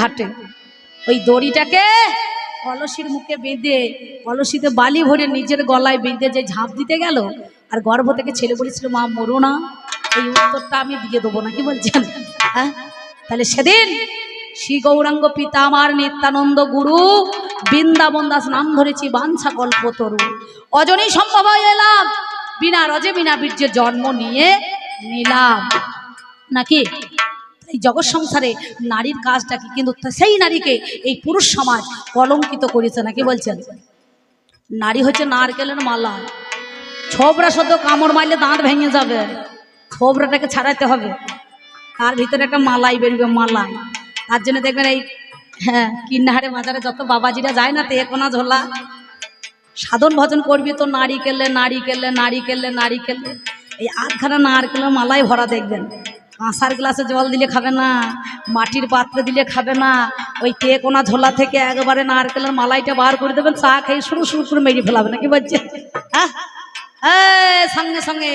ঘাটে। ওই দড়িটাকে কলসির মুখে বেঁধে, কলসিতে বালি ভরে নিজের গলায় বেঁধে যে ঝাঁপ দিতে গেল, আর গর্ভ থেকে ছেলে বলেছিল, মা, মরো না। এই উত্তরটা আমি দিয়ে দেবো না কি বলছেন? হ্যাঁ? তাহলে সেদিন শ্রী গৌরাঙ্গ পিতা আমার নিত্যানন্দ গুরু বৃন্দাবন দাস নাম ধরেছি, বাঞ্ছা গল্প তরু। অজনেই সম্ভব এলাম, বিনা রজে বিনা বীর্যের জন্ম নিয়ে নিলাম। নাকি? এই জগৎ সংসারে নারীর কাজটা কি? কিন্তু সেই নারীকে এই পুরুষ সমাজ কলঙ্কিত করেছে নাকি বলছেন? নারী হচ্ছে নারকেলের মালা। ছোবরা সদ্য কামড় মারলে দাঁত ভেঙে যাবে। ছোবরাটাকে ছাড়াতে হবে। তার ভিতরে একটা মালাই বেরোবে, মালাই। তার জন্য দেখবেন এই হ্যাঁ কিন্নাহারে বাজারে যত বাবাজিরা যায় না তেকোনা ঝোলা। সাধন ভজন করবি তো নারী কেলে নারী কেলে নারী কেলে নারী কেলে। এই আধখানা নারকেলের মালাই ভরা দেখবেন। কাঁসার গ্লাসে জল দিলে খাবে না, মাটির পাত্রে দিলে খাবে না, ওই তেকোনা ঝোলা থেকে একবারে নারকেলের মালাইটা বার করে দেবেন, চা খেয়ে শুরু শুরু করে মেরে ফেলাবে না কি বলছে হ্যাঁ সঙ্গে সঙ্গে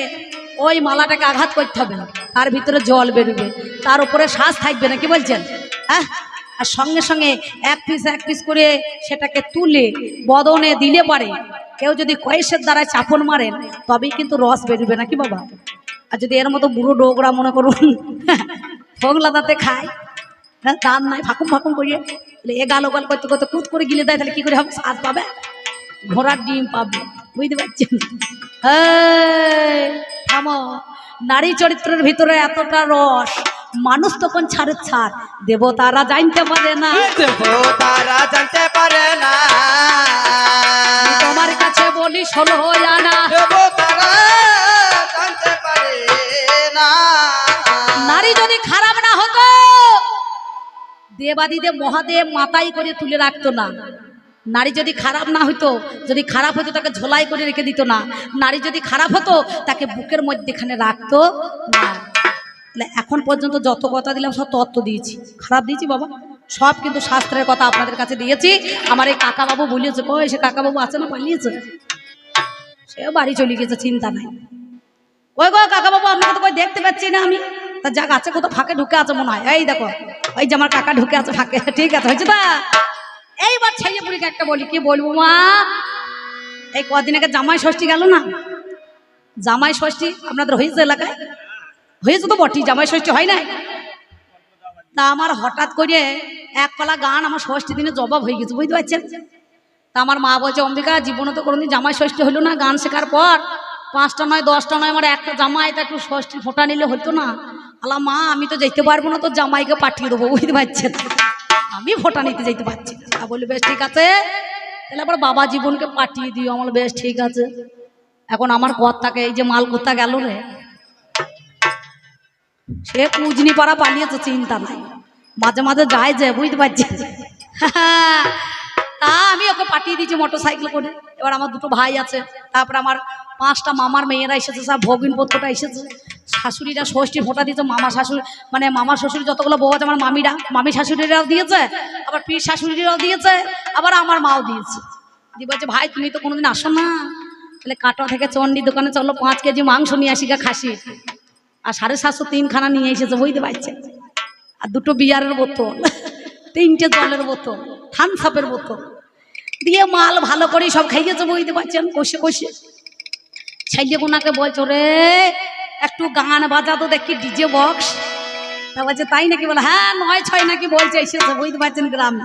ওই মালাটাকে আঘাত করতে হবে, তার ভিতরে জল বেরোবে, তার উপরে শ্বাস থাকবে না কি বলছেন? হ্যাঁ? আর সঙ্গে সঙ্গে এক পিস এক পিস করে সেটাকে তুলে বদনে দিলে পারে, কেউ যদি কয়েসের দ্বারা চাপন মারেন, তবেই কিন্তু রস বেরোবে, নাকি বাবা? আর যদি এর মতো বুড়ো ডোগরা মনে করুন ফোগলা দাঁতে খায় হ্যাঁ দান নাই ফাঁকুম ফাঁকুম করিয়ে তাহলে এ গাল ওগাল করতে করতে কুত করে গিলে দেয় তাহলে কি করে হবে? স্বাদ পাবে? ঘোড়ার ডিম পাবে বুঝতে পারছেন? থামো। নারী চরিত্রের ভিতরে এতটা রস মানুষ তখন ছাড়ে ছাড় দেবতারা জানতে পারে না। তারা জানতে পারে না। তোমার কাছে বলি ষোলো আনা। দেবাদিদেব মহাদেব মাথায় করে তুলে রাখতো না। নারী যদি খারাপ না হতো যদি খারাপ হতো তাকে ঝোলাই করে রেখে দিত না। নারী যদি খারাপ হতো, তাকে বুকের মধ্যেখানে রাখতো না। এখন পর্যন্ত যত কথা দিলাম, সব তত্ত্ব দিয়েছি। খারাপ দিয়েছি বাবা? সব কিন্তু শাস্ত্রের কথা আপনাদের কাছে দিয়েছি। আমার এই কাকাবাবু বলিয়েছে, কই সে কাকাবাবু আছে না পালিয়েছে? সেও বাড়ি চলে গেছে, চিন্তা নাই। ওই গো কাকা বাবু আপনাকে তো কই দেখতে পাচ্ছি না আমি। তা যাক, আছে কোথাও ফাঁকে ঢুকে আছে মনে হয়। এই দেখো ওই যে আমার কাকা ঢুকে আছে ফাঁকে। ঠিক আছে, হয়েছে তা? এইবার ছেলে বুড়িকে একটা বলি, কি বলব মা? এই কদিন আগে জামাই ষষ্ঠী গেল না? জামাই ষষ্ঠী আপনাদের হয়েছে এলাকায়? হয়েছে তো বটি জামাই ষষ্ঠী হয় নাই? তা আমার হঠাৎ করে এক পালা গান আমার ষষ্ঠী দিনে জবাব হয়ে গেছে, বুঝতে পারছেন? তা আমার মা বলছে, অম্বিকা, জীবনে তো কোনোদিন জামাই ষষ্ঠী হলো না, গান শেখার পর পাঁচটা নয়, দশটা নয়, আমার একটা জামাই, তা একটু ষষ্ঠী ফোটা নিলে হতো না? আলা মা, আমি তো যেতে পারব না, তো জামাইকে পাঠিয়ে দেবো, বুঝতে পারছেন? আমি ফোটা নিতে যেতে পারছি না। বলি বেশ, ঠিক আছে। তাহলে আবার বাবা জীবনকে পাঠিয়ে দিও। আমার বেশ, ঠিক আছে। এখন আমার কর্তাকে এই যে মাল কোথা গেল রে? সে কুজনি পাড়া পালিয়েছে, চিন্তা নাই। মাঝে মাঝে যায় যে, বুঝতে পারছি তা আমি ওকে পাঠিয়ে দিয়েছি মোটর সাইকেল করে। এবার আমার দুটো ভাই আছে, তারপরে আমার পাঁচটা মামার মেয়েরা এসেছে, সব ভগিনপত্রটা এসেছে। শাশুড়িরা ষষ্ঠী ফোটা দিয়েছে, মামা শাশুড়ি মানে মামা শ্বশুর যতগুলো বউ আছে, আমার মামিরা, মামি শাশুড়িরাও দিয়েছে, আবার পীর শাশুড়িরাও দিয়েছে, আবার আমার মাও দিয়েছে। দিয়ে বলছে, ভাই, তুমি তো কোনোদিন আসো না। তাহলে কাটা থেকে চন্ডি দোকানে চলো, পাঁচ কেজি মাংস নিয়ে আসি গা খাসি। আর সাড়ে সাতশো তিনখানা নিয়ে এসেছে, বুঝতে পারছে? আর দুটো বিয়ারের বোতল, তিনটে জলের বোতল, থানসাপের বোতল। দিয়ে মাল ভালো করে সব খাইয়েছে, বুঝতে পারছেন? কষে কষে। ছেলে কোনাকে বলছো রে একটু গান বাজা তো দেখি, ডিজে বক্স। তা বলছে, তাই নাকি? বলে হ্যাঁ নয় ছয় নাকি বলছে এসেছে বুঝতে পারছেন গ্রামে।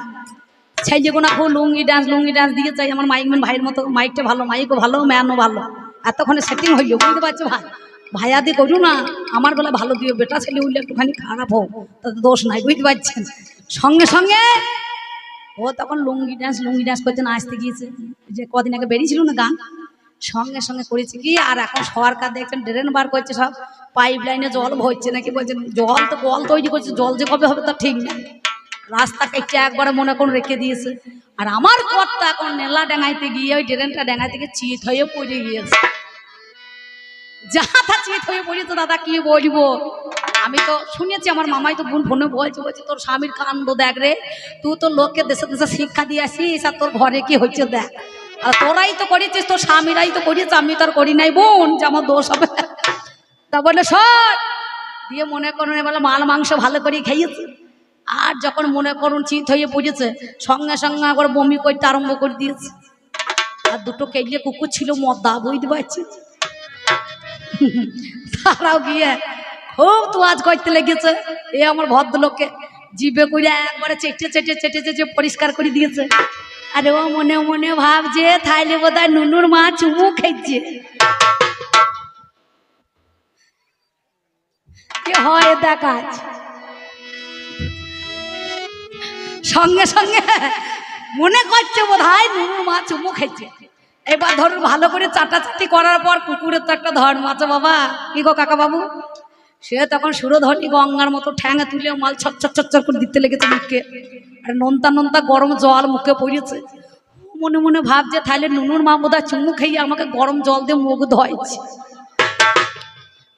ছেলে কোনা খুব লুঙ্গি ডান্স লুঙ্গি ডান্স দিয়ে চাই, আমার মাইকম্যান ভাইয়ের মতো, মাইকটা ভালো, মাইকও ভালো, ম্যানও ভালো। এতক্ষণে সেটিং হইল, বুঝতে পারছ ভাই? ভাইয়া দিয়ে করু না, আমার বেলা ভালো দিও, বেটা ছেলে উঠলে একটুখানি খারাপ হোক, তাতে দোষ নাই, বুঝতে পারছেন? সঙ্গে সঙ্গে ও তখন লুঙ্গি ডান্স লুঙ্গি ডান্স করতে নাচতে গিয়েছে। যে কদিন আগে বেরিয়েছিল না গান? সঙ্গে সঙ্গে করেছে কি, আর এখন সরকার দেখছেন ড্রেন বার করছে সব। পাইপ লাইনে জল ভরছে নাকি বলছেন জল তো কল তৈরি করছে, জল যে কবে হবে তা ঠিক না। রাস্তা কেটে একবারে মনে করুন রেখে দিয়েছে। আর আমার কর্তা এখন নেলা ডেঙাইতে গিয়ে ওই ড্রেনটা ডেঙাই থেকে চিত হয়ে পড়ে গিয়েছে। যাহা তা হয়ে পড়েছে দাদা, কি বলব? আমি তো শুনেছি, আমার মামাই তো বোন ফোনে বলছে বলছে, তোর স্বামীর কাণ্ড দেখ রে, তুই তো লোককে দেশে দেশে শিক্ষা দিয়ে আসিস, আর তোর ঘরে কি হচ্ছে দেখ? আর তোরাই তো করেছিস, তোর স্বামীরাই তো করিয়েছে আমি তো আর করি নাই, বোন, যে আমার দোষ হবে। তা বলে সর দিয়ে মনে করুন এবার মাল, মাংস ভালো করে খাইয়েছে আর যখন মনে করুন, চিত হয়ে পড়েছে, সঙ্গে সঙ্গে আবার বমি করতে আরম্ভ করে দিয়েছে। আর দুটো কেলিয়ে কুকুর ছিল, মদা বুঝতে পারছি। তারাও গিয়ে খুব তোয়াজ করতে লেগেছে। এ আমার ভদ্রলোককে জিভে করে একবারে চেটে চেটে চেটে চেটে পরিষ্কার করে দিয়েছে। আরে ও মনে মনে ভাবছে থাইলে বোধহয় নুনুর মা চুমু খাইছে কি হয় দেখাচ সঙ্গে সঙ্গে মনে করছে বোধ হয় নুনুর মা চুমু খাইছে এবার ধরুন ভালো করে চাটাচাটি করার পর কুকুরের তো একটা ধর্ম আছে বাবা। কি গো কাকা বাবু সে তখন সুরধনী গঙ্গার মতো ঠ্যাঙে তুলে মাল ছচ্ছর ছচ্ছর করে দিতে লেগেছে মুখে। আর নোনতা নোনতা গরম জল মুখে পড়েছে। মনে মনে ভাবছে, তাহলে নুনুর মা বোধহয় চুমু খাইয়ে আমাকে গরম জল দিয়ে মুখ ধোয়াইছে।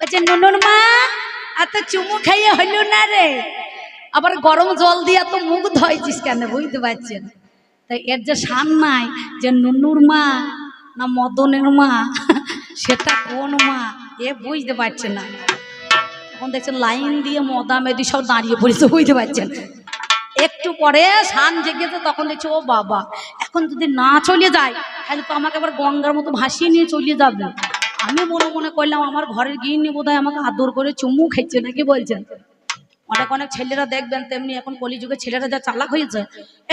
বলছে, নুনুর মা এত চুমু খাইয়ে হইল না রে। আবার গরম জল দিয়ে তো মুখ ধোয়াইছিস কেন বুঝতে পারছেন? তাই এর যে সান নাই যে নুনুর মা না মদনের মা, সেটা কোন মা, এ বুঝতে পারছে না। তখন দেখছেন লাইন দিয়ে মদা মেদি সব দাঁড়িয়ে পড়েছে, বুঝতে পারছেন? একটু পরে সান জেগেছে, তখন দেখছে, ও বাবা, এখন যদি না চলে যায়, তাহলে তো আমাকে আবার গঙ্গার মতো ভাসিয়ে নিয়ে চলে যাবে। আমি মনে মনে করলাম, আমার ঘরের গিয়ে বোধহয় আমাকে আদর করে চুমু খাইছে নাকি বলছেন? অনেক অনেক ছেলেরা দেখবেন তেমনি এখন কলিযুগে ছেলেরা যা চালাক হয়েছে।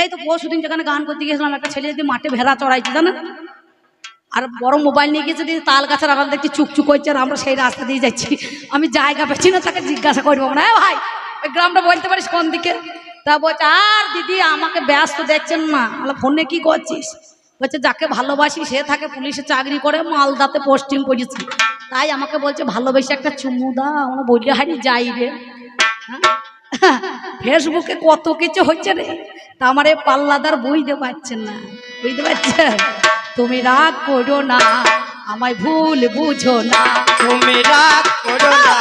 এই তো পরশুদিন যেখানে গান করতে গিয়েছিলাম, একটা ছেলে যদি মাঠে ভেড়া চড়াইছে, জানেন? আর বড় মোবাইল নিয়ে গিয়ে যদি তাল গাছের আড়াল দেখছি চুকচুক করছে আর আমরা সেই রাস্তা দিয়ে যাচ্ছি, আমি জায়গা পেছি না তাকে জিজ্ঞাসা করব না "এ ভাই, ওই গ্রামটা বলতে পারিস কোন দিকে? তা বলছে, আর দিদি আমাকে ব্যস্ত দেখছেন না। আমরা ফোনে কি করছিস? বলছে, যাকে ভালোবাসি সে থাকে পুলিশে চাকরি করে মালদাতে পোস্টিং করেছি। তাই আমাকে বলছে, ভালোবেসে একটা চুমু দা আমরা বলি হারি যাই রে। হ্যাঁ? ফেসবুকে কত কিছু হচ্ছে রে। তা আমার এই পাল্লাদার বুঝতে পারছেন না। বুঝতে পারছেন? তুমি রাগ করো না আমায় ভুল বুঝো না। তুমি রাগ করো না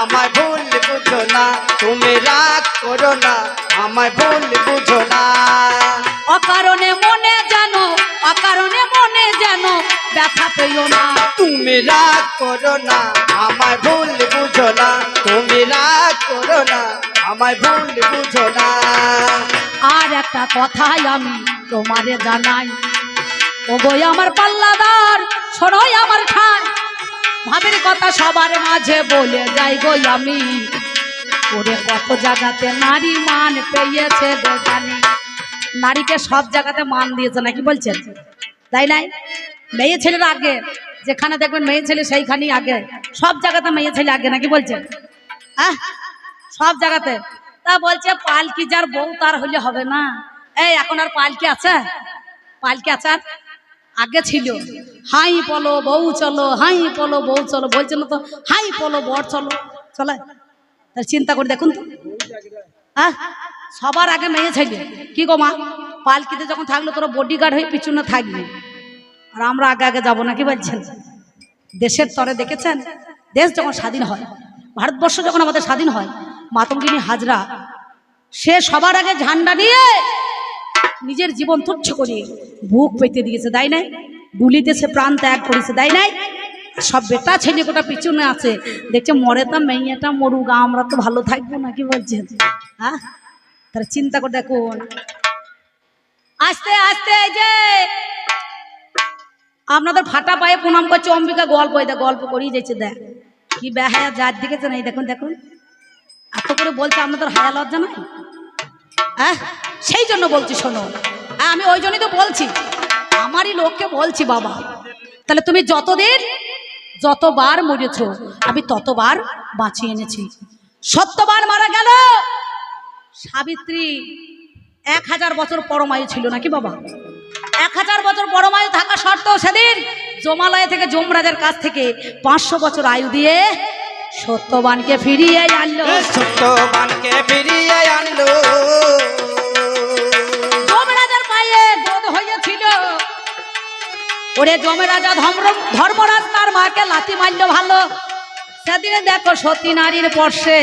আমার ভুল বুঝো না। তুমি রাগ করো না আমার ভুল বুঝো না। অকারণে মনে জানো অকারণে মনে জানো ব্যথা পেও না। তুমি রাগ করো না আমার ভুল বুঝো না। তুমি রাগ করো না আমার ভুল বুঝো না। আর একটা কথাই আমি তোমারে জানাই ও গই আমার পাল্লাদার, শোনোই আমার ঠাই। ভাবের কথা সবার মাঝে বলে যাই গই আমি। ওরে কত জায়গাতে নারী মান পেয়েছে গো জানি। নারীকে সব জায়গাতে মান দিয়েছে নাকি বলছেন? তাই নাই? মেয়ে ছেলের আগে, যেখানে দেখবেন মেয়ে ছেলে সেইখানেই আগে। সব জায়গাতে মেয়ে ছেলে আগে নাকি বলছেন? হ্যাঁ সব জায়গাতে। তা বলছে, পালকি যার বউ তার হলে হবে না। এই, এখন আর পালকি আছে? পালকি আছে আর? আগে ছিল। হাই পলো বউ চলো, হাই পলো বউ চলো বলছে না তো, হাই পলো বর চলো, চলে। তার চিন্তা করে দেখুন তো। হ্যাঁ সবার আগে মেয়ে ছেলে। কি গো মা? পালকিতে যখন থাকল, তোরা বডিগার্ড হয়ে পিছনে থাকবি। আর আমরা আগে আগে যাব না কি বলছেন? দেশের তরে দেখেছেন? দেশ যখন স্বাধীন হয়, ভারতবর্ষ যখন আমাদের স্বাধীন হয়, মাতঙ্গিনী হাজরা, সে সবার আগে ঝান্ডা নিয়ে নিজের জীবন তুচ্ছ করে বুক পেতে দিয়েছে, তাই নাই? গুলিতে সে প্রাণ ত্যাগ করেছে, তাই নাই? সব বেটা ছেলে গোটা পিছনে আছে। দেখছে মরে তা মেয়েটা মরুক, আমরা তো ভালো থাকব না, কি হ্যাঁ তারা চিন্তা করে দেখুন আস্তে আস্তে যে! আপনাদের ফাটা পায়ে প্রণাম করছে অম্বিকা গল্প দেখ, গল্প করেই যাচ্ছে, দেখ। কি বেহায়া যার দিকেছে না এই দেখুন দেখুন। এত করে বলছে, আপনাদের হায়া লজ্জা নাই? হ্যাঁ সেই জন্য বলছি, শোনো। হ্যাঁ আমি ওই জন্যই তো বলছি। আমারই লোককে বলছি, বাবা। তাহলে তুমি যতদিন, যতবার মরেছ, আমি ততবার বাঁচিয়ে এনেছি। সত্যবার মারা গেল। সাবিত্রী, এক হাজার বছর পরমায়ু ছিল নাকি, বাবা? এক হাজার বছর পরমায়ু থাকা সত্ত্বেও সেদিন জমালয় থেকে যমরাজের কাছ থেকে পাঁচশো বছর আয়ু দিয়ে সত্যবানকে ফিরিয়ে আনলো। সত্যবানকে ফিরিয়ে আনলো। যমরাজার পায়ে বোধ হয়েছিল। ওরে যমরাজা ধর্ম ধর্মরাজ তার মাকে লাথি মারলো ভালো। সেদিনে দেখো সতী নারীর পর্ষে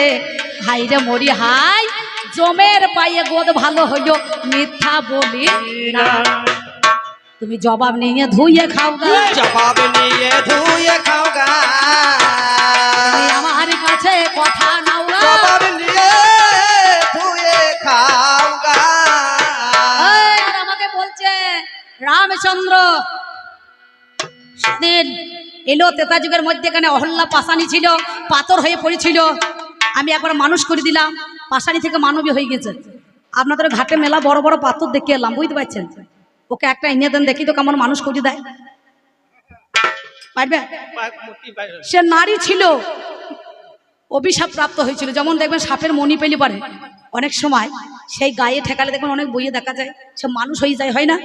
হাই রে মরি হাই জমের পায়ে গোদ ভালো হইল মিথ্যা বলি না। তুমি জবাব নিয়ে ধুইয়ে খাও জবাব নিয়ে ধুইয়ে খাও আমার কাছে কথা নাও জবাব নিয়ে ধুয়ে খাও আর আমাকে বলছে রামচন্দ্র এলো তেতা যুগের মধ্যে এখানে অহল্লা পাশানি ছিল পাথর হয়ে পড়েছিল। আমি একবার মানুষ করে দিলাম পাশানি থেকে মানবী হয়ে গেছে। আপনাদের ঘাটে মেলা বড় বড় পাথর দেখে এলাম বুঝতে পারছেন? ওকে একটা এনে দেন দেখি তো কেমন মানুষ খুঁজে দেয়। পারবে? সে নারী ছিল। অভিশাপ প্রাপ্ত হয়েছিল। যেমন দেখবেন সাপের মনি পেলে পারে। অনেক সময় সেই গায়ে ঠেকালে দেখবেন অনেক বইয়ে দেখা যায়, সে মানুষ হয়ে যায়, হয় না?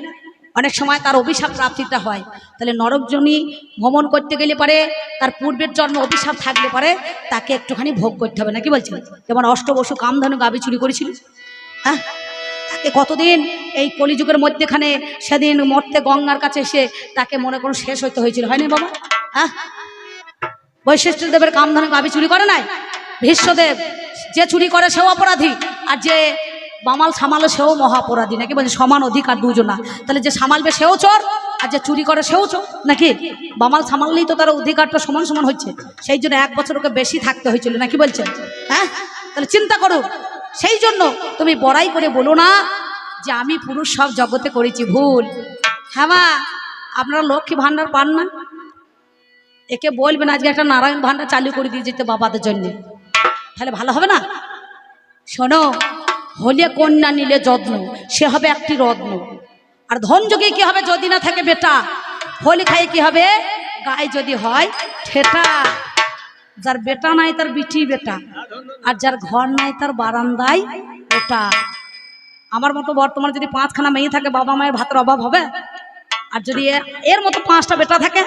অনেক সময় তার অভিশাপ প্রাপ্তিটা হয়। তাহলে নরকজনী ভ্রমণ করতে গেলে পারে তার পূর্বের জন্ম অভিশাপ থাকলে পারে তাকে একটুখানি ভোগ করতে হবে। নাকি বলছেন? যেমন অষ্টবসু কামধনু গাবি চুরি করেছিল। হ্যাঁ? তাকে কতদিন এই কলিযুগের মধ্যেখানে সেদিন মরতে গঙ্গার কাছে এসে তাকে মনে করুন শেষ হইতে হয়েছিল। হয়নি বাবা? হ্যাঁ? বৈশিষ্ট্য দেবের কামধনে গাবি চুরি করে নাই? ভীষ্মদেব যে চুরি করে সেও অপরাধী, আর যে বামাল সামালো সেও মহাপরাধী। নাকি বলছে সমান অধিকার দুজনা। তাহলে যে সামালবে সেও চোর, আর যে চুরি করে সেও চোর। নাকি? বামাল সামাললেই তো তার অধিকারটা সমান সমান হচ্ছে। সেই জন্য এক বছর ওকে বেশি থাকতে হয়েছিল। নাকি বলছেন হ্যাঁ? তাহলে চিন্তা করো। সেই জন্য তুমি বড়াই করে বলো না যে আমি পুরুষ সব জগতে করেছি, ভুল। হ্যাঁ মা, আপনারা লক্ষ্মী ভাণ্ডার পান না? একে বলবেন আজকে একটা নারায়ণ ভান্ডার চালু করে দিয়ে যেতে বাবাদের জন্য। তাহলে ভালো হবে না? শোনো, হলে কন্যা নিলে যত্ন, সে হবে একটি রত্ন। আর ধন যোগে কি হবে যদি না থাকে বেটা? হোলি খাইয়ে কি হবে? গায়ে যদি হয় ঠেটা। যার বেটা নাই, তার বিটি বেটা। আর যার ঘর নাই, তার বারান্দায় ওটা। আমার মতো বর্তমানে যদি পাঁচখানা মেয়ে থাকে, বাবা মায়ের ভাতের অভাব হবে? আর যদি এর মতো পাঁচটা বেটা থাকে,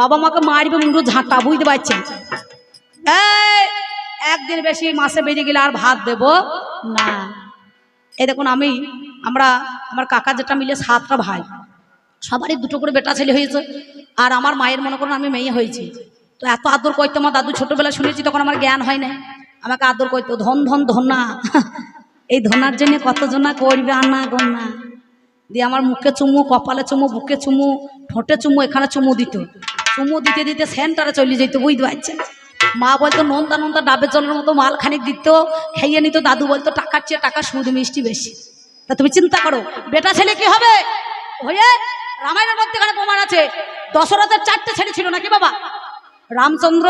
বাবা মাকে মারবে, মুড়ো ঝাঁটা, বুঝতে পারছেন? একদিন বেশি মাসে বেরিয়ে গেলে আর ভাত দেব না। এই দেখুন, আমি, আমরা, আমার কাকা যেটা মিলে সাতটা ভাই, সবারই দুটো করে বেটা ছেলে হয়েছে। আর আমার মায়ের মনে করুন, আমি মেয়ে হয়েছি। তো এত আদর করতে আমার দাদু ছোটবেলা শুনেছি, তখন আমার জ্ঞান হয় না আমাকে আদর করতো ধন ধন ধনা এই ধনার জন্য কতজনা করবে আনা গন্না দিয়ে আমার মুখে চুমু, কপালে চুমু, বুকে চুমু, ঠোঁটে চুমু, এখানে চুমু দিত চুমু দিতে দিতে সেন্টারে চলে যেত বুঝতে পারছেন? মা বলতো নোনতা নোনতা ডাবের জলের মতো মাল খানিক দিত, খাইয়ে নিত। দাদু বলতো, টাকার চেয়ে টাকা সুদ মিষ্টি বেশি। তা তুমি চিন্তা করো, বেটা ছেলে কি হবে? হয়ে, রামায়ণের মধ্যেখানে প্রমাণ আছে, দশরথের চারটে ছেলে ছিল নাকি বাবা? রামচন্দ্র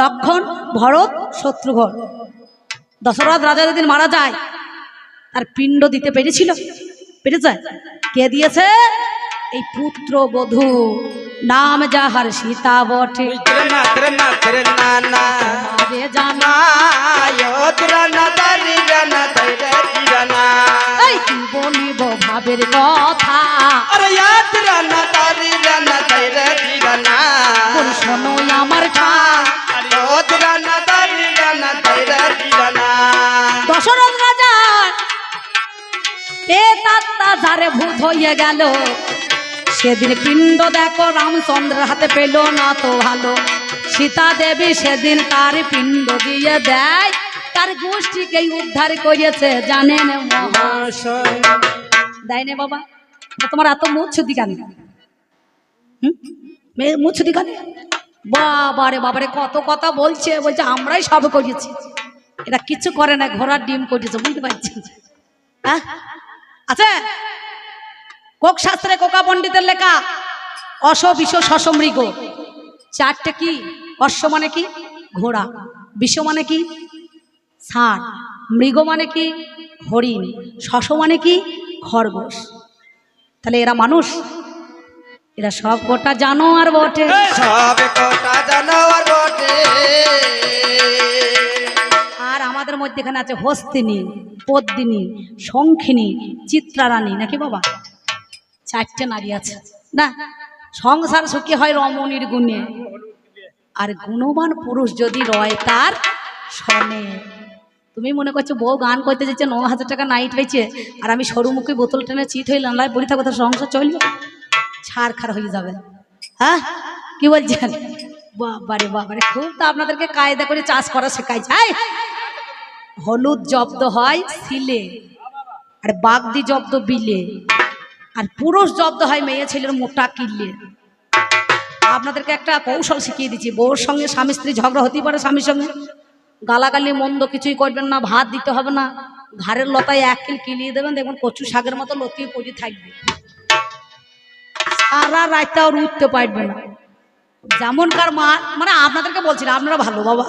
লক্ষণ ভরত শত্রুঘ্ন। দশরথ রাজা যেদিন মারা যায় তার পিণ্ড দিতে পেরেছিল। পেরেছে? কে দিয়েছে? এই পুত্র বধূ নাম যাহার সীতা বটে। জানা। বলিব কথা। আরে ইয়াতরা না দারি না তাইরে দিরানা বল শোনো আমার ঠা। আয়োতরা না দারি না তাইরে দিরানা দশরথ রাজা পেতাত্তা যারে ভূত হয়ে গেল। সেদিন পিণ্ড দেখো রামচন্দ্রের হাতে পেল না তো ভালো। সীতা দেবী সেদিন তার পিণ্ড দিয়ে দেয়। তার গোষ্ঠীকে উদ্ধার করিয়েছে জানেন মহাশয়। দেয় নে বাবা? তোমার এত মুখ ছুটি কেন? হুম? মেয়ে, মুখ বাবারে বাবারে, কত কথা বলছে বলছে আমরাই সব করিয়েছি এটা কিছু করে না, ঘোড়ার ডিম করিয়েছে বুঝতে পারছি। হ্যাঁ? আছে? কোক শাস্ত্রে কোকা পণ্ডিতের লেখা, অশ, বিষ, শশ, মৃগ। চারটে কি? অশ্ব মানে কি? ঘোড়া। বিষ মানে কি? ষাঁড়। মৃগ মানে কি? হরিণ। শশ মানে কি? খরগোশ। তাহলে এরা মানুষ? এরা সব গোটা জানো আর বটে সব কোটা জানোয়ার বটে। আর আমাদের মধ্যে এখানে আছে হস্তিনী পদ্মিনী শঙ্খিনী চিত্রারানী নাকি বাবা? চারটে নারী আছে। না সংসার সুখী হয় রমণীর গুণে। আর গুণবান পুরুষ যদি রয় তার শনে তুমি মনে করছ বউ গান করতে যাচ্ছে, ন হাজার টাকা নাইট পেয়েছে আর আমি সরু মুখে বোতল টেনে চিট হয়ে লালাই পড়ে থাকো তার সংসার চলবে। ছাড় খার হয়ে যাবে। হ্যাঁ? কি বলছেন? বাবারে বাবারে, খুব তো আপনাদেরকে কায়দা করে চাষ করা শেখাইছে। এই! হলুদ জব্দ হয় সিলে আর বাগদি জব্দ বিলে, আর পুরুষ জব্দ হয় মেয়ে ছেলের মোটা কিল্লে আপনাদেরকে একটা কৌশল শিখিয়ে দিচ্ছি। বউর সঙ্গে স্বামী স্ত্রী ঝগড়া হতেই পারে স্বামীর সঙ্গে। গালাগালি মন্দ কিছুই করবেন না, ভাত দিতে হবে না। ঘাড়ের লতায় এক কিল কিলিয়ে দেবেন, দেখবেন কচু শাকের মতো লতিয়ে পড়ে থাকবে। সারা রাতটা ওর উঠতে পারবে না। যেমনকার মা মানে আপনাদেরকে বলছি না, আপনারা ভালো বাবা।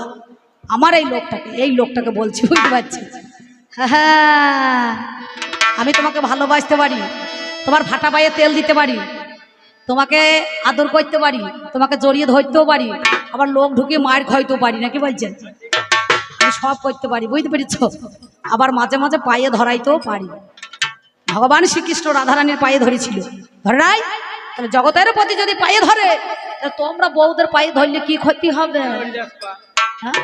আমার এই লোকটাকে এই লোকটাকে বলছি, বুঝতে পারছি হ্যাঁ আমি তোমাকে ভালোবাসতে পারি, তোমার ফাটা পায়ে তেল দিতে পারি, তোমাকে আদর করতে পারি, তোমাকে জড়িয়ে ধরতেও পারি, আবার লোক ঢুকিয়ে মায়ের খাইতেও পারি, নাকি বলছেন? আমি সব করতে পারি, বুঝতে পেরেছ? আবার মাঝে মাঝে পায়ে ধরাইতেও পারি। ভগবান শ্রীকৃষ্ণ রাধারানীর পায়ে ধরেছিল। ধরে নাই? তাহলে জগতের প্রতি যদি পায়ে ধরে, তাহলে তোমরা বউদের পায়ে ধরলে কি ক্ষতি হবে? হ্যাঁ?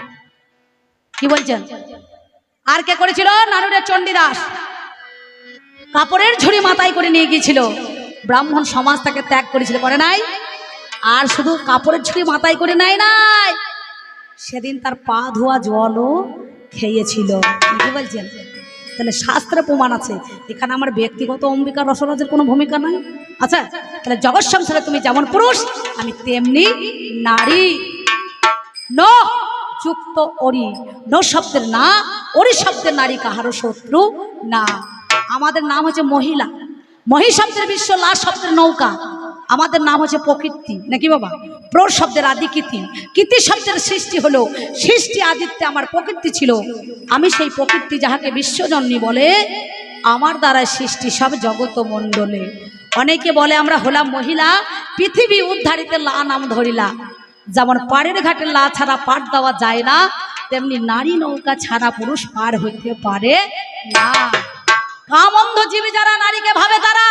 কি বলছেন? আর কে করেছিল? নানুরের চণ্ডীদাস। কাপড়ের ঝুড়ি মাথায় করে নিয়ে গিয়েছিল। ব্রাহ্মণ সমাজ তাকে ত্যাগ করেছিল, করে নাই? আর শুধু কাপড়ের ঝুড়ি মাথায় করে নেয় নাই? সেদিন তার পা ধোয়া জলও খেয়েছিল। কি বলছেন? তাহলে শাস্ত্রে প্রমাণ আছে। এখানে আমার ব্যক্তিগত অম্বিকা রসরাজের কোনো ভূমিকা নাই। আচ্ছা তাহলে জগৎ সংসারে তুমি যেমন পুরুষ, আমি তেমনি নারী। ন যুক্ত অরি, ন শব্দের না, অরি শব্দের নারী কাহারও শত্রু না। আমাদের নাম হচ্ছে মহিলা। মহি শব্দের বিশ্ব, লা শব্দের নৌকা। আমাদের নাম হচ্ছে প্রকৃতি। নাকি বাবা? প্র শব্দের আদি কীর্তি কীর্তি শব্দের সৃষ্টি হলো, সৃষ্টি আদিত্যে আমার প্রকৃতি ছিল। আমি সেই প্রকৃতি যাহাকে বিশ্বজননী বলে, আমার দ্বারা সৃষ্টি সব জগত মণ্ডলে অনেকে বলে, আমরা হলাম মহিলা, পৃথিবী উদ্ধারিতে লা নাম ধরিলা। যেমন পাড়ের ঘাটে লা ছাড়া পাট দেওয়া যায় না, তেমনি নারী নৌকা ছাড়া পুরুষ পার হইতে পারে না। কামন্ধ জীবী যারা, নারীকে ভাবে তারা।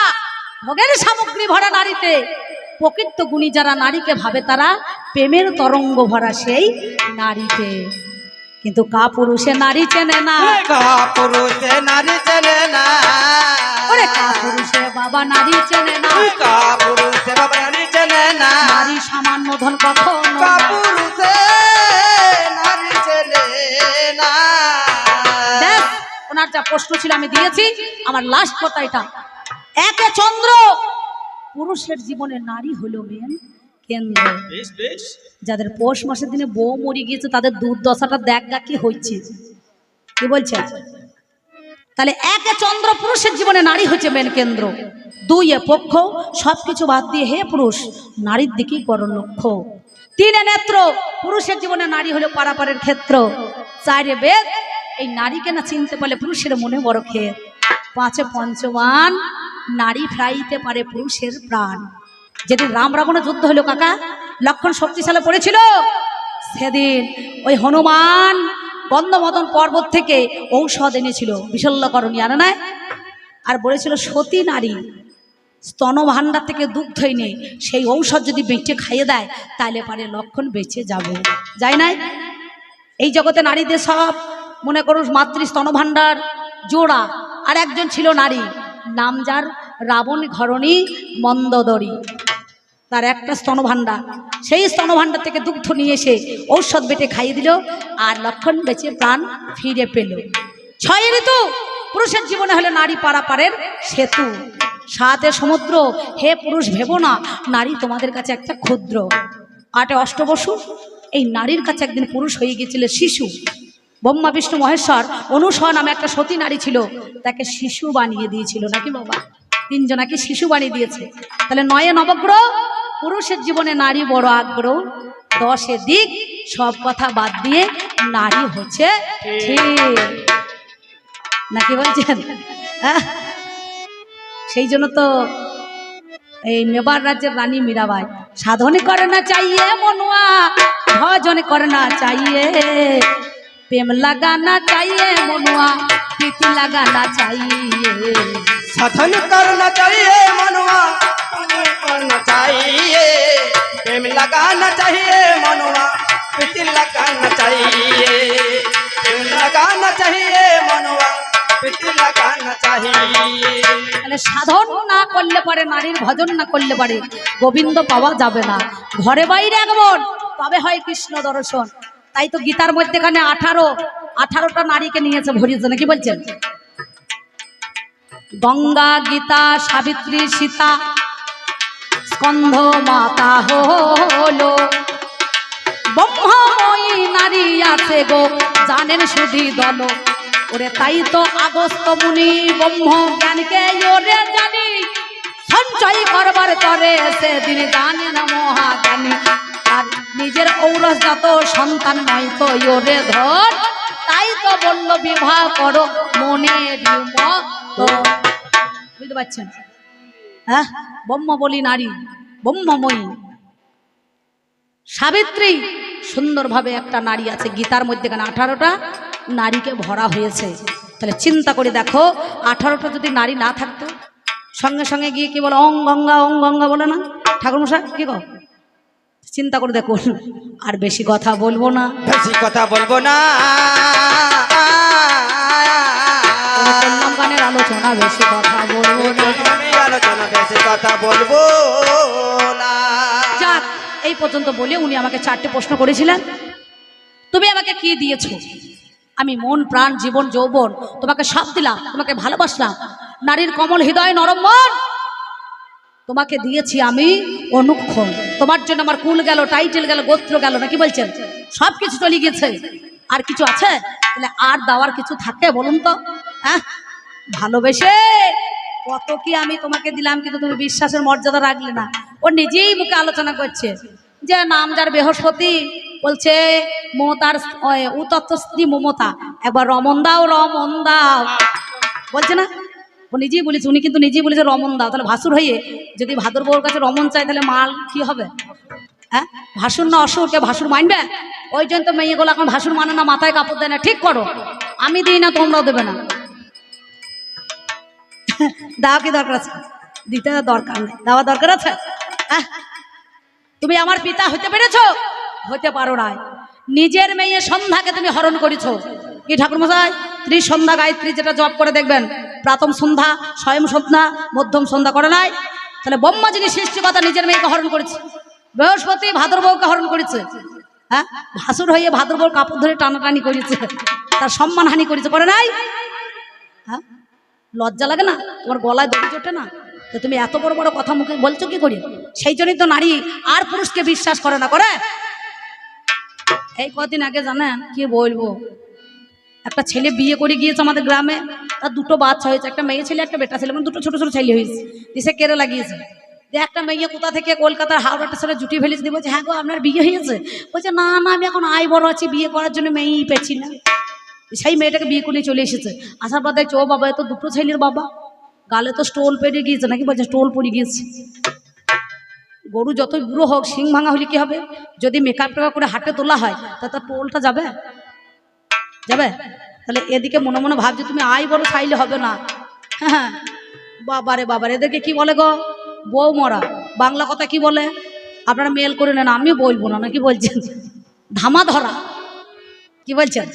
ভোগের সামগ্রী ভরা নারীতে প্রকৃত গুণী যারা নারীকে ভাবে তারা প্রেমের তরঙ্গ ভরা সেই নারীতে কিন্তু কা পুরুষে নারী চেনে না। পুরুষে নারী চেনে না। ওরে কা পুরুষে বাবা নারী চেনে না। কা পুরুষে বাবা নারী চেনে না। নারী সামান্য ধন কখনো কা পুরুষে নারী চেনে না। ওনার যা প্রশ্ন ছিল আমি দিয়েছি। আমার লাস্ট কথা এটা একে চন্দ্র। পুরুষের জীবনে নারী হলো মেন কেন্দ্র। যাদের পৌষ মাসের দিনে বউ মরে গিয়েছে তাদের দুর্দশাটা দেখ গা কি হচ্ছে। কি বলছে? তাহলে একে চন্দ্র পুরুষের জীবনে নারী হচ্ছে মেন কেন্দ্র। দুই এ পক্ষ সবকিছু বাদ দিয়ে হে পুরুষ নারীর দিকেই করো লক্ষ্য। তিনে নেত্র পুরুষের জীবনে নারী হলো পারাপারের ক্ষেত্র। চারে বেদ এই নারীকে না চিনতে পারলে পুরুষের মনে বড় ক্ষেত। পাঁচে পঞ্চমান নারী ফ্রাইতে পারে পুরুষের প্রাণ। যেদিন রাম রাবণের যুদ্ধ হলো কাকা, লক্ষণ শক্তিশালী পড়েছিল, সেদিন ওই হনুমান বন্দমদন পর্বত থেকে ঔষধ এনেছিল, বিশল্যকরণী আনে নাই। আর বলেছিল, সতী নারী স্তন ভাণ্ডার থেকে দুগ্ধ এনে সেই ঔষধ যদি বেঁচে খাইয়ে দেয় তাহলে পারে লক্ষণ বেঁচে যাবে। যাই নাই? এই জগতে নারীদের সব, মনে করুন, মাতৃ স্তনভাণ্ডার, জোড়া, আর একজন ছিল নারী নাম যার? রাবণ ঘরণী মন্দদরি। তার একটা স্তনভাণ্ডার সেই স্তনভাণ্ডার থেকে দুগ্ধ নিয়ে এসে ঔষধ বেটে খাইয়ে দিল আর লক্ষণ বেঁচে প্রাণ ফিরে পেল। ছয় ঋতু! পুরুষের জীবনে হলে নারী পারাপারের সেতু। সাতে সমুদ্র। হে পুরুষ, ভেবো না, নারী তোমাদের কাছে একটা ক্ষুদ্র। আটে অষ্টবসু। এই নারীর কাছে একদিন পুরুষ হয়ে গিয়েছিল শিশু। ব্রহ্মা, বিষ্ণু, মহেশ্বর অনুসর নামে একটা সতী নারী ছিল। তাকে শিশু বানিয়ে দিয়েছিল, নাকি বাবা? তিনজনাকে শিশু বানিয়ে দিয়েছে। তাহলে নয়ে নবগ্রহ, পুরুষের জীবনে নারী বড় আগ্রহ। দশে দিক, সব কথা বাদ দিয়ে নারী হচ্ছে ঠিক। নাকি বলছেন? সেই জন্য তো এই মেবার রাজ্যের রানী মীরাবাই, সাধনে করে না চাইয়ে মনুয়া, ভজনে করে না চাইয়ে প্রেম লাগানা চাই মনুয়া প্রীতি লাগানা চাই সাধন করনা চাইয়ে মনুয়া করনা চাই প্রেম লাগানা চাই মনুয়া প্রীতি লাগানা চাই প্রেম লাগানা চাইয়ে মনুয়া মানে সাধন না করলে পারে নারীর ভজন না করলে পারে গোবিন্দ পাওয়া যাবে না। ঘরে বাইরে একবার তবে হয় কৃষ্ণ দর্শন। তাই তো গীতার মধ্যেখানে আঠারো, আঠারোটা নারীকে নিয়েছে ভরিয়েছে, নাকি বলছেন? গঙ্গা, গীতা, সাবিত্রী, সীতা, স্কন্ধ মাতা হলো। ব্রহ্মময়ী নারী আছে গো, জানেন সুধি দল। ওরে তাই তো আগস্ত মুনি ব্রহ্ম জ্ঞানকে ওরে জানি, সঞ্চয় করবার করে সেদিন জানে না মহাজ্ঞানী। আর নিজের ঔরসজাত সন্তান নয় তো ওরে ধর। তাই তো বলল, বিবাহ করো মতো বুঝতে পারছেন? হ্যাঁ ব্রহ্ম বলি নারী, ব্রহ্মময়ী। সাবিত্রী, সুন্দরভাবে একটা নারী আছে, গীতার মধ্যে কেন আঠারোটা নারীকে ভরা হয়েছে। তাহলে চিন্তা করে দেখো, আঠারোটা যদি নারী না থাকতো, সঙ্গে সঙ্গে গিয়ে কি বলে, অং গঙ্গা অং গঙ্গা বলে না? ঠাকুর ঠাকুরমশাই, কি গো চিন্তা করে দেখুন আর বেশি কথা বলব না। বেশি কথা বলব না। গানের আলোচনা বেশি কথা বলব না। আলোচনা বেশি কথা বলব না। যাক এই পর্যন্ত বলে উনি আমাকে চারটে প্রশ্ন করেছিলেন। তুমি আমাকে কি দিয়েছ? আমি মন প্রাণ জীবন যৌবন তোমাকে সব দিলাম তোমাকে ভালোবাসলাম নারীর কমল হৃদয় নরম মন তোমাকে দিয়েছি আমি অনুক্ষণ। তোমার জন্য আমার কুল গেল টাইটেল গেল, গোত্র গেল, নাকি বলছেন? সব কিছু চলে গেছে আর কিছু আছে? তাহলে আর দেওয়ার কিছু থাকে বলুন তো? হ্যাঁ? ভালোবেসে কত কি আমি তোমাকে দিলাম, কিন্তু তুমি বিশ্বাসের মর্যাদা রাখলে না। ও নিজেই মুখে আলোচনা করছে যে নাম যার বৃহস্পতি, বলছে মমতার উতত্ত স্ত্রী মমতা। একবার রমন দাও রমন দাও। বলছে না? ও নিজেই বলেছে উনি কিন্তু নিজেই বলেছে রমন দাও। তাহলে ভাসুর হয়ে যদি ভাদর বউর কাছে রমন চায় তাহলে মাল কি হবে? হ্যাঁ? ভাসুর না অসুর কে ভাসুর মানবে? ওই জন্য তো মেয়েগুলো এখন ভাসুর মানে না মাথায় কাপড় দেয় না। ঠিক করো। আমি দিই না তোমরাও দেবে না। দেওয়া কি দরকার আছে? দিতে দরকার নেই। দেওয়া দরকার আছে? আহ, তুমি আমার পিতা হতে পেরেছ? হতে পারো না নিজের মেয়ে সন্ধ্যাকে তুমি হরণ করেছ। কি ঠাকুর ঠাকুরমশাই? ত্রিসন্ধ্যা গায়ত্রী যেটা জপ করে দেখবেন। প্রাথম সন্ধ্যা, স্বয়ং সন্ধ্যা, মধ্যম সন্ধ্যা করে নাই। তাহলে ব্রহ্মা যিনি সৃষ্টিকতা নিজের মেয়েকে হরণ করেছে। বৃহস্পতি ভাদর বউকে হরণ করেছে। হ্যাঁ? ভাসুর হয়ে ভাদর কাপড় ধরে টানাটানি করেছে। তার সম্মান হানি করেছে। করে নাই? হ্যাঁ? লজ্জা লাগে না? তোমার গলায় দড়ি চটে না? তো তুমি এত বড় বড় কথা মুখে বলছো কি করি? সেই জন্যই তো নারী আর পুরুষকে বিশ্বাস করে না, করে? এই কদিন আগে জানেন কি বলব? একটা ছেলে বিয়ে করে গিয়েছে আমাদের গ্রামে, তার দুটো বাচ্চা হয়েছে, একটা মেয়ে ছেলে, একটা বেটা ছেলে মানে দুটো ছোট ছোট ছেলে হয়েছে দিশে কেড়ে লাগিয়েছে। যে একটা মেয়ে কোথা থেকে কলকাতার হাওড়া স্টেশনে জুটি ফেলেছে দিয়ে বলছে হ্যাঁ গো, আপনার বিয়ে হয়েছে? বলছে, না না, আমি এখন আয় বড় আছি, বিয়ে করার জন্য মেয়েই পেছি না। সেই মেয়েটাকে বিয়ে করে চলে এসেছে। আসার পর দেখছ, ও বাবা, এ তো দুটো ছেলের বাবা। গালে তো স্টোল পেরে গিয়েছে, নাকি বলছে, স্টোল পড়ে গিয়েছে। গরু যতই বুড়ো হোক শিং ভাঙা হলে কি হবে? যদি মেকআপ টেকআপ করে হাটে তোলা হয়, তা তার টোলটা যাবে? যাবে? তাহলে এদিকে মনে মনে ভাবছে তুমি আই বড় চাইলে হবে না। হ্যাঁ বাবারে বাবারে, এদেরকে কি বলে গো? বউ মরা বাংলা কথা কি বলে? আপনারা মেল করে নেন, আমি বলব না, নাকি বলছেন? ধামা ধরা কি বলছেন?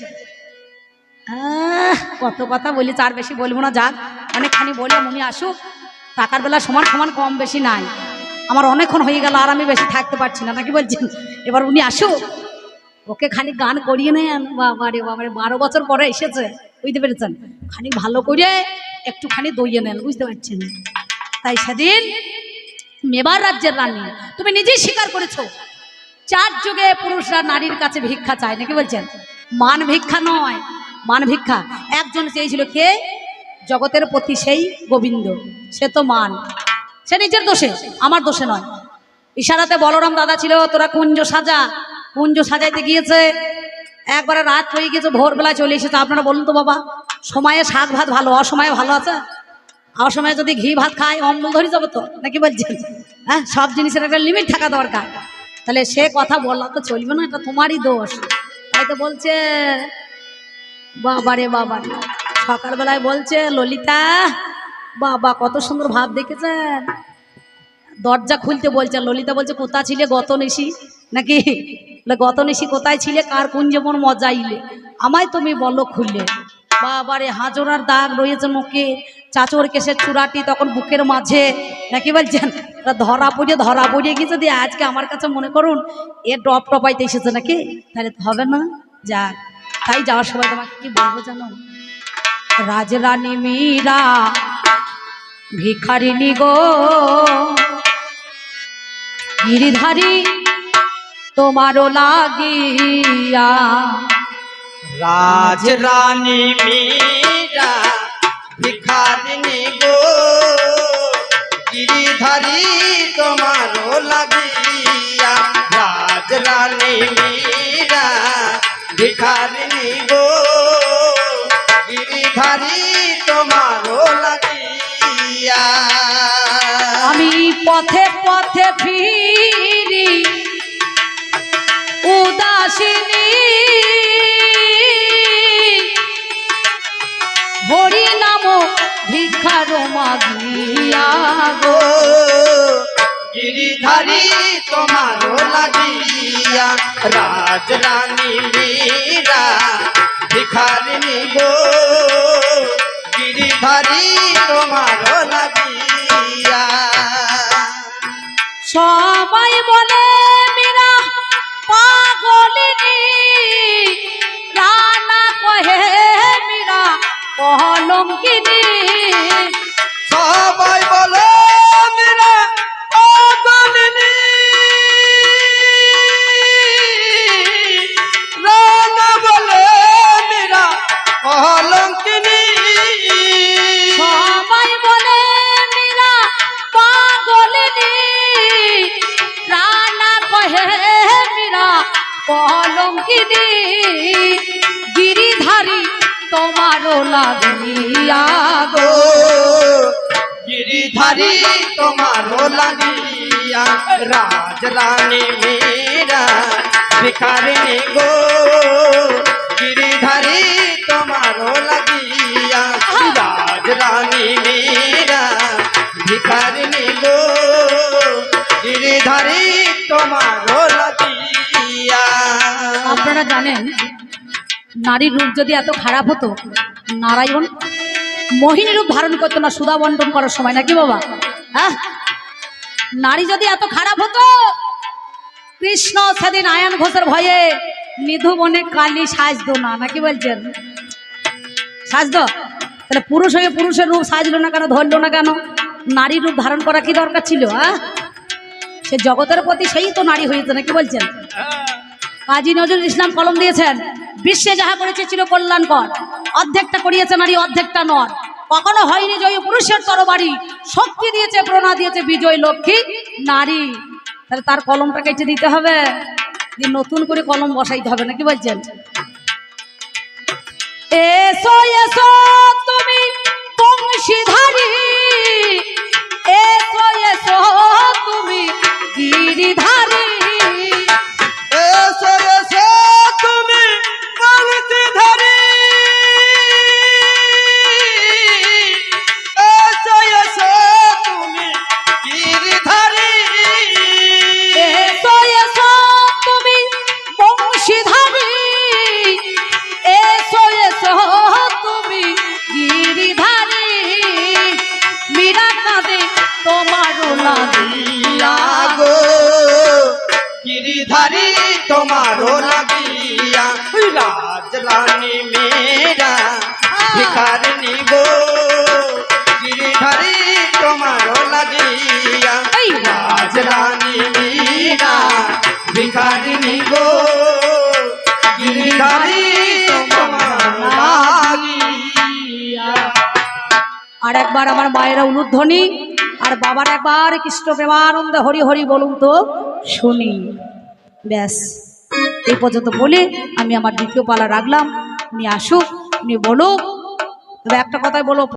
কত কথা বলি, তার বেশি বলব না, যাক। অনেকখানি বললাম, উনি আসুক। টাকার বেলা সমান সমান কম বেশি নাই। আমার অনেকক্ষণ হয়ে গেল, আর আমি বেশি থাকতে পারছি না, নাকি বলছেন? এবার উনি আসুক। ওকে খানিক গান করিয়ে নেন বাবারে বাবারে বারো বছর পরে এসেছে, বুঝতে পেরেছেন? খানিক ভালো করে একটুখানি দইয়ে নেন, বুঝতে পারছেন? তাই সেদিন মেবার রাজ্যের রানী, তুমি নিজেই স্বীকার করেছ, চার যুগে পুরুষরা নারীর কাছে ভিক্ষা চায়, নাকি বলছেন? মান ভিক্ষা নয়, মান ভিক্ষা। একজন চেয়েছিল কে? জগতের প্রতি সেই গোবিন্দ, সে তো মান। সে নিজের দোষে, আমার দোষে নয়। ইশারাতে বলরাম দাদা ছিল, তোরা কুঞ্জ সাজা কুঞ্জ সাজাইতে গিয়েছে। একবারে রাত হয়ে গেছে ভোরবেলা চলে এসেছে। আপনারা বলুন তো বাবা সময়ে শাক ভাত ভালো অসময়ে ভালো আছে? অসময়ে যদি ঘি ভাত খায় অম্বল ধরে যাব তো? নাকি বলছেন? হ্যাঁ সব জিনিসের একটা লিমিট থাকা দরকার। তাহলে সে কথা বললা তো চলবে না এটা তোমারই দোষ। তাই তো বলছে বাবারে বাবারে সকালবেলায় বলছে ললিতা বাবা কত সুন্দর ভাব দেখেছেন? দরজা খুলতে বলছে ললিতা বলছে কোথা ছিলে গত নিশি নাকি বলে, গত নিশি কোথায় ছিলে? কার কোন যেমন মজা ইলে আমায় তুমি বলো খুললে বাবারে, হাজরার দাগ রয়েছে মুখে। চাচর কেসের চূড়াটি তখন বুকের মাঝে। নাকি বলছেন ধরা পড়ে, ধরা পড়িয়ে গেছে দিয়ে আজকে আমার কাছে মনে করুন, এ ডপ টপাইতে এসেছে নাকি? তাহলে হবে না। যাক, তাই যাওয়ার সময় তোমাকে কি বলব জানো? রাজরানী মীরা ভিখারিনী গো, গিরিধারী তোমারও লাগিয়া। রাজ রানী মীরা ভিখারিনী গো গিরি গিরিধারি তোমারও লাগিয়া। রাজ রানী মীরা ভিখারিনী গো গিরিধারি তোমারও লাগিয়া। আমি পথে পথে ফিরি উদাসিনী হরি নাম ভিক্ষার মাগিয়া গো। গিরিধারি তোমারও লাগিয়া রাজ রানী মীরা ভিখারিনী গো গিরিধারি তোমারও লাগিয়া। সবাই বলে কলঙ্কিনী সবাই বলে মীরা রানা বলে সবাই বলে মীরা পাগলিনী। রানা কহে মীরা কলঙ্কিনী। গিরিধারী তোমারও লাগিয়া গো গিরিধারি, তোমারও লাগিয়া রাজ রানী মেরা ভিখারিনী গো। গিরিধারি, তোমারও লাগিয়া রাজ রানী মেরা ভিখারিনী গো। গিরিধারি, তোমারও লাগিয়া আপনারা জানেন নারীর রূপ যদি এত খারাপ হতো? নারায়ণ মোহিনী রূপ ধারণ করতো না সুধা বন্টন করার সময় নাকি বাবা? হ্যাঁ? নারী যদি এত খারাপ হতো? কৃষ্ণ সেদিন আয়ন ঘোষের ভয়ে নিধু মনে কালী সাজতো না নাকি বলছেন? সাজতো? তাহলে পুরুষ হয়ে পুরুষের রূপ সাজলো না কেন ধরলো না কেন? নারীর রূপ ধারণ করা কি দরকার ছিল হ্যাঁ? সে জগতের প্রতি সেই তো নারী হয়েছে নাকি বলছেন? কাজী নজরুল ইসলাম কলম দিয়েছেন বিশ্বে যাহা করেছে ছিল কল্যাণকর। অর্ধেকটা করিয়েছে নারী, অর্ধেকটা নর। কখনো হয়নি জয় পুরুষের তরবারি। শক্তি দিয়েছে প্রণা দিয়েছে বিজয় লক্ষ্মী নারী। তাহলে তার কলমটা কেটে দিতে হবে। নতুন করে কলম বসাইতে হবে, নাকি বলছেন? এসো এসো তুমি বংশীধারী। এসো এসো তুমি গিরিধারী। একবার আমার মায়েরা উলুধ্বনি, আর বাবার একবার কৃষ্ণ প্রেমানন্দ হরি হরি বলুন তো, শুনি। ব্যাস, এই পর্যন্ত বলে আমি আমার দ্বিতীয় পালা রাখলাম। উনি আসুক উনি বলুক তবে একটা কথাই বলো